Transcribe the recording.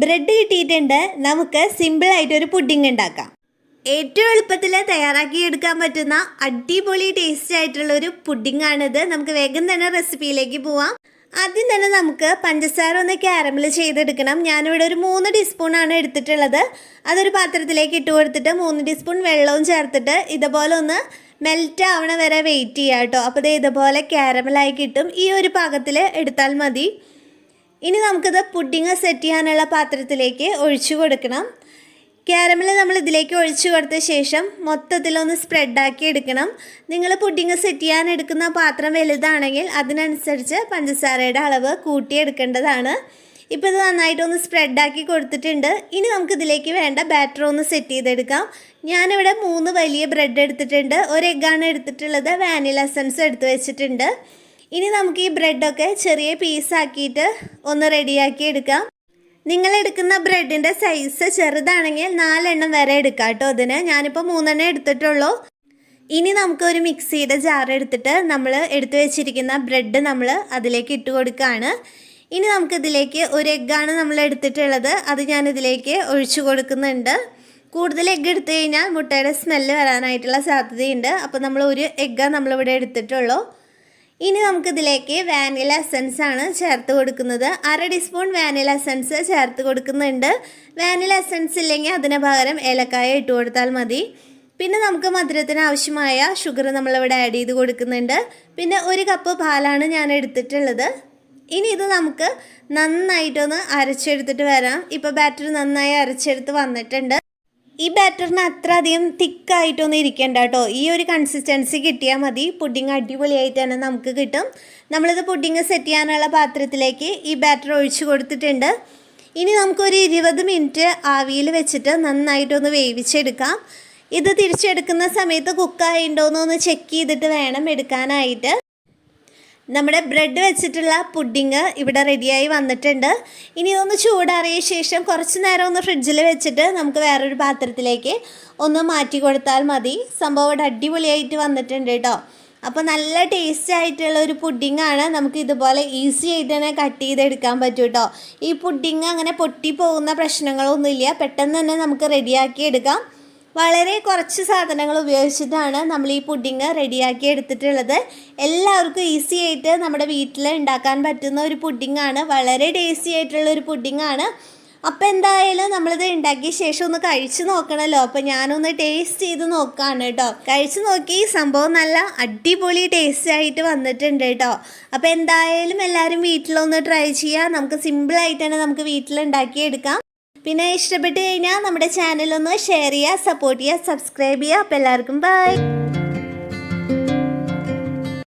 Bread കിട്ടിയിട്ടുണ്ട്. നമുക്ക് സിമ്പിളായിട്ടൊരു pudding ഉണ്ടാക്കാം. ഏറ്റവും എളുപ്പത്തിൽ തയ്യാറാക്കി എടുക്കാൻ പറ്റുന്ന അടിപൊളി ടേസ്റ്റ് ആയിട്ടുള്ള ഒരു പുഡിംഗ് ആണിത്. നമുക്ക് വേഗം തന്നെ റെസിപ്പിയിലേക്ക് പോവാം. ആദ്യം തന്നെ നമുക്ക് പഞ്ചസാര ഒന്ന് ക്യാരമൽ ചെയ്തെടുക്കണം. ഞാനിവിടെ ഒരു മൂന്ന് ടീസ്പൂൺ ആണ് എടുത്തിട്ടുള്ളത്. അതൊരു പാത്രത്തിലേക്ക് ഇട്ട് കൊടുത്തിട്ട് മൂന്ന് ടീസ്പൂൺ വെള്ളവും ചേർത്തിട്ട് ഇതുപോലെ ഒന്ന് മെൽറ്റ് ആവണ വരെ വെയിറ്റ് ചെയ്യാം കേട്ടോ. അപ്പോൾ ഇത് ഇതുപോലെ ക്യാരമലായി കിട്ടും. ഈ ഒരു പാകത്തിൽ എടുത്താൽ മതി. ഇനി നമുക്കിത് പുഡിങ് സെറ്റ് ചെയ്യാനുള്ള പാത്രത്തിലേക്ക് ഒഴിച്ചു കൊടുക്കണം. ക്യാരമൽ നമ്മൾ ഇതിലേക്ക് ഒഴിച്ചു കൊടുത്ത ശേഷം മൊത്തത്തിലൊന്ന് സ്പ്രെഡാക്കി എടുക്കണം. നിങ്ങൾ പുഡിങ് സെറ്റ് ചെയ്യാൻ എടുക്കുന്ന പാത്രം വലുതാണെങ്കിൽ അതിനനുസരിച്ച് പഞ്ചസാരയുടെ അളവ് കൂട്ടിയെടുക്കേണ്ടതാണ്. ഇപ്പോൾ ഇത് നന്നായിട്ടൊന്ന് സ്പ്രെഡാക്കി കൊടുത്തിട്ടുണ്ട്. ഇനി നമുക്ക് ഇതിലേക്ക് വേണ്ട ബാറ്റർ ഒന്ന് സെറ്റ് ചെയ്തെടുക്കാം. ഞാനിവിടെ മൂന്ന് വലിയ ബ്രെഡ് എടുത്തിട്ടുണ്ട്. ഒരു എഗ്ഗാണ് എടുത്തിട്ടുള്ളത്. വാനില എസൻസ് എടുത്തു വെച്ചിട്ടുണ്ട്. ഇനി നമുക്ക് ഈ ബ്രെഡൊക്കെ ചെറിയ പീസാക്കിയിട്ട് ഒന്ന് റെഡിയാക്കി എടുക്കാം. നിങ്ങൾ എടുക്കുന്ന ബ്രെഡിന്റെ സൈസ് ചെറുതാണെങ്കിൽ നാലെണ്ണം വരെ എടുക്കാം കേട്ടോ അതിന്. ഞാനിപ്പോൾ മൂന്നെണ്ണം എടുത്തിട്ടുള്ളൂ. ഇനി നമുക്ക് ഒരു മിക്സിയുടെ ജാർ എടുത്തിട്ട് നമ്മൾ എടുത്തു വെച്ചിരിക്കുന്ന ബ്രെഡ് നമ്മൾ അതിലേക്ക് ഇട്ട് കൊടുക്കുകയാണ് ഇനി നമുക്കിതിലേക്ക് ഒരു എഗ്ഗാണ് നമ്മൾ എടുത്തിട്ടുള്ളത്. അത് ഞാനിതിലേക്ക് ഒഴിച്ചു കൊടുക്കുന്നുണ്ട്. കൂടുതൽ എഗ്ഗ് എടുത്തു കഴിഞ്ഞാൽ മുട്ടയുടെ സ്മെല്ല് വരാനായിട്ടുള്ള സാധ്യതയുണ്ട്. അപ്പോൾ നമ്മൾ ഒരു എഗ്ഗാണ് നമ്മളിവിടെ എടുത്തിട്ടുള്ളൂ. ഇനി നമുക്കിതിലേക്ക് വാനില എസൻസ് ആണ് ചേർത്ത് കൊടുക്കുന്നത്. അര ടീസ്പൂൺ വാനില എസൻസ് ചേർത്ത് കൊടുക്കുന്നുണ്ട്. വാനില എസൻസ് ഇല്ലെങ്കിൽ അതിന് പകരം ഏലക്കായ ഇട്ട് കൊടുത്താൽ മതി. പിന്നെ നമുക്ക് മധുരത്തിന് ആവശ്യമായ ഷുഗർ നമ്മളിവിടെ ആഡ് ചെയ്ത് കൊടുക്കുന്നുണ്ട്. പിന്നെ ഒരു കപ്പ് പാലാണ് ഞാൻ എടുത്തിട്ടുള്ളത്. ഇനി ഇത് നമുക്ക് നന്നായിട്ടൊന്ന് അരച്ചെടുത്തിട്ട് വരാം. ഇപ്പോൾ ബാറ്റർ നന്നായി അരച്ചെടുത്ത് വന്നിട്ടുണ്ട്. ഈ ബാറ്ററിന് അത്ര അധികം തിക്കായിട്ടൊന്നും ഇരിക്കേണ്ട കേട്ടോ ഈ ഒരു കൺസിസ്റ്റൻസി കിട്ടിയാൽ മതി. പുഡിങ് അടിപൊളിയായിട്ട് തന്നെ നമുക്ക് കിട്ടും. നമ്മളിത് പുഡിങ് സെറ്റ് ചെയ്യാനുള്ള പാത്രത്തിലേക്ക് ഈ ബാറ്റർ ഒഴിച്ചു കൊടുത്തിട്ടുണ്ട്. ഇനി നമുക്കൊരു ഇരുപത് മിനിറ്റ് ആവിയിൽ വെച്ചിട്ട് നന്നായിട്ടൊന്ന് വേവിച്ചെടുക്കാം. ഇത് തിരിച്ചെടുക്കുന്ന സമയത്ത് കുക്കായിട്ടുണ്ടോയെന്നൊന്ന് ചെക്ക് ചെയ്തിട്ട് വേണം എടുക്കാനായിട്ട്. നമ്മുടെ ബ്രെഡ് വെച്ചിട്ടുള്ള പുഡിങ് ഇവിടെ റെഡിയായി വന്നിട്ടുണ്ട്. ഇനി ഇതൊന്ന് ചൂടാറിയ ശേഷം കുറച്ച് നേരം ഒന്ന് ഫ്രിഡ്ജിൽ വെച്ചിട്ട് നമുക്ക് വേറൊരു പാത്രത്തിലേക്ക് ഒന്ന് മാറ്റി കൊടുത്താൽ മതി. സംഭവം ഇവിടെ അടിപൊളിയായിട്ട് വന്നിട്ടുണ്ട് കേട്ടോ. അപ്പോൾ നല്ല ടേസ്റ്റ് ആയിട്ടുള്ള ഒരു പുഡിങ്ങാണ് നമുക്ക് ഇതുപോലെ ഈസി ആയിട്ട് തന്നെ കട്ട് ചെയ്തെടുക്കാൻ പറ്റും കേട്ടോ. ഈ പുഡിങ് അങ്ങനെ പൊട്ടി പോകുന്ന പ്രശ്നങ്ങളൊന്നുമില്ല. പെട്ടെന്ന് തന്നെ നമുക്ക് റെഡിയാക്കി എടുക്കാം. വളരെ കുറച്ച് സാധനങ്ങൾ ഉപയോഗിച്ചിട്ടാണ് നമ്മൾ ഈ പുഡിങ് റെഡിയാക്കി എടുത്തിട്ടുള്ളത്. എല്ലാവർക്കും ഈസി ആയിട്ട് നമ്മുടെ വീട്ടിൽ ഉണ്ടാക്കാൻ പറ്റുന്ന ഒരു പുഡിങ്ങാണ് വളരെ ടേസ്റ്റി ആയിട്ടുള്ള ഒരു പുഡിങ്ങാണ് അപ്പോൾ എന്തായാലും നമ്മളിത് ഉണ്ടാക്കിയ ശേഷം ഒന്ന് കഴിച്ച് നോക്കണമല്ലോ അപ്പോൾ ഞാനൊന്ന് ടേസ്റ്റ് ചെയ്ത് നോക്കുകയാണ് കേട്ടോ. കഴിച്ച് നോക്കി. സംഭവം നല്ല അടിപൊളി ടേസ്റ്റ് ആയിട്ട് വന്നിട്ടുണ്ട് കേട്ടോ. അപ്പോൾ എന്തായാലും എല്ലാവരും വീട്ടിലൊന്ന് ട്രൈ ചെയ്യുക നമുക്ക് സിമ്പിളായിട്ട് തന്നെ നമുക്ക് വീട്ടിൽ ഉണ്ടാക്കിയെടുക്കാം. പിന്നെ ഇഷ്ടപ്പെട്ട് കഴിഞ്ഞാൽ നമ്മുടെ ചാനലൊന്ന് ഷെയർ ചെയ്യുക സപ്പോർട്ട് ചെയ്യുക സബ്സ്ക്രൈബ് ചെയ്യുക. അപ്പോൾ എല്ലാവർക്കും ബൈ